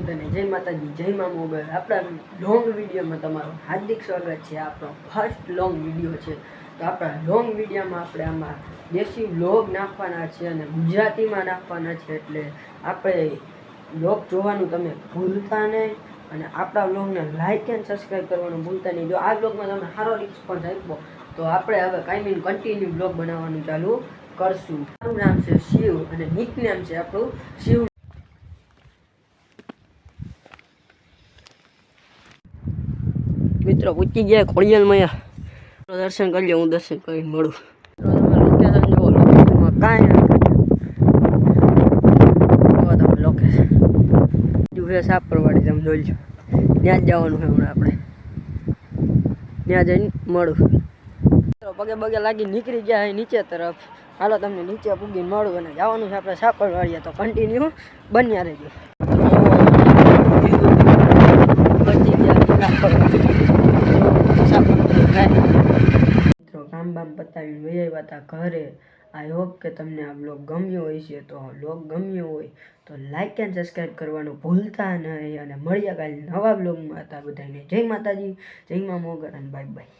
બધાને જય માતાજી, જય મા મોબાઈલ આપણા લોંગ વિડીયોમાં તમારું હાર્દિક સ્વાગત છે. આપણો ફર્સ્ટ લોંગ વીડિયો છે. તો આપણા લોંગ વિડીયોમાં આપણે આમાં દેશી વ્લોગ નાખવાના છે અને ગુજરાતીમાં નાખવાના છે. એટલે આપણે લોગ જોવાનું તમે ભૂલતા નહીં અને આપણા વ્લોગને લાઇક એન્ડ સબસ્ક્રાઈબ કરવાનું ભૂલતા નહીં. જો આ વ્લોગમાં તમે સારો રિસ્પોન્સ આપ્યો, તો આપણે હવે કાયમી કન્ટિન્યુ વ્લોગ બનાવવાનું ચાલુ કરશું. મારું નામ છે શિવ અને નિક નામ છે આપણું શિવ મિત્રો પૂછી ગયા ખોડિયાલમાં દર્શન કરી લે હું દર્શન કરી મળું. લોકેશન કાંઈ ના જુઓ તમે લોકેશન જુએ સાપરવાડી, તમે જોઈ લો ત્યાં જ જવાનું છે હમણાં આપણે. ત્યાં જઈને મળું. પગે પગે લાગી નીકળી ગયા છે નીચે તરફ. હાલો, તમને નીચે પૂગીને મળું અને જવાનું છે આપણે સાપરવાડીએ. તો કન્ટિન્યુ બન્યા રહેજો પહોંચી ગયા મિત્રો, કામ બામ પતાવીને વહી આવ્યા હતા ઘરે. આઈ હોપ કે તમને આ બ્લોગ ગમ્યો હોય છે તો બ્લોગ ગમ્યો હોય તો લાઇક એન્ડ સબસ્ક્રાઈબ કરવાનું ભૂલતા નહીં. અને મળ્યા કાલે નવા બ્લોગમાં હતા બધાને જય માતાજી, જય મા મોગર, અને બાય બાય